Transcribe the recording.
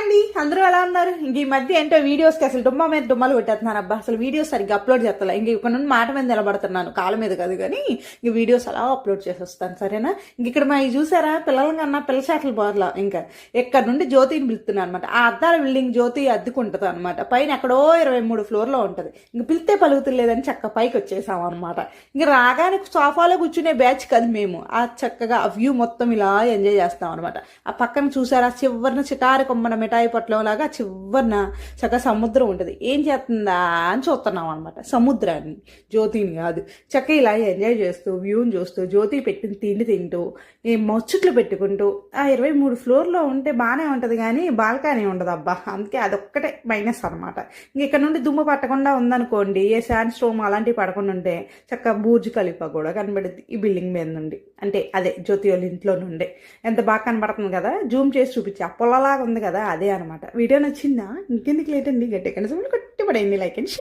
అండి? అందరూ ఎలా ఉన్నారు? ఇంక ఈ మధ్య ఏంటో వీడియోస్కి అసలు డుమ్మ మీద డుమ్మలు కొట్టేస్తున్నాను అబ్బా. అసలు వీడియోస్ సరిగ్గా అప్లోడ్ చేస్తలే. ఇంక ఇక్కడ నుండి మాట మీద నిలబడుతున్నాను. కాళ్ళ మీద కాదు కానీ ఇంక వీడియోస్ అలా అప్లోడ్ చేసేస్తాను. సరేనా? ఇంక ఇక్కడ మా చూసారా? పిల్లల కన్నా పిల్ల చేటలు పోర్లా ఇంకా ఇక్కడ నుండి జ్యోతిని పిలుస్తున్నాను అనమాట ఆ అద్దాల బిల్డింగ్ జ్యోతి అద్దుకుంటుంది అనమాట పైన ఎక్కడో ఇరవై మూడు ఫ్లోర్లో ఉంటుంది. ఇంక పిలితే పలుకుతులేదని చక్క పైకి వచ్చేసాం అనమాట ఇంక రాగానే సోఫాలో కూర్చునే బ్యాచ్ కాదు మేము. ఆ చక్కగా ఆ వ్యూ మొత్తం ఇలా ఎంజాయ్ చేస్తాం అనమాట ఆ పక్కన చూసారా? చివరిన చిటారు కొమ్మన మిఠాయి పొట్లం లాగా చివరిన చక్కగా సముద్రం ఉంటుంది. ఏం చేస్తుందా అని చూస్తున్నాం అనమాట సముద్రాన్ని. జ్యోతిని కాదు. చక్క ఇలా ఎంజాయ్ చేస్తూ వ్యూని చూస్తూ జ్యోతి పెట్టిన తిండి తింటూ ఈ ముచ్చట్లు పెట్టుకుంటూ ఆ ఇరవై మూడు ఫ్లోర్లో ఉంటే బాగానే ఉంటుంది కానీ బాల్కనీ ఉండదు అబ్బా. అందుకే అదొక్కటే మైనస్ అనమాట ఇంక ఇక్కడ నుండి దుమ్ము పట్టకుండా ఉందనుకోండి ఏ శాండ్ స్టోమ్ అలాంటివి పడకుండా ఉంటే చక్క బూర్జ్ కలిప కూడా కనబడుద్ది ఈ బిల్డింగ్ మీద నుండి. అంటే అదే జ్యోతి వాళ్ళ ఇంట్లో నుండే. ఎంత బాగా కనబడుతుంది కదా? జూమ్ చేసి చూపించి. ఆ ఉంది కదా అది. అనమాట వీడియో నచ్చిందా? ఇంకెందుకు లేటండి గట్టి కనీసం కొట్టి పడేయండి లైక్ అండ్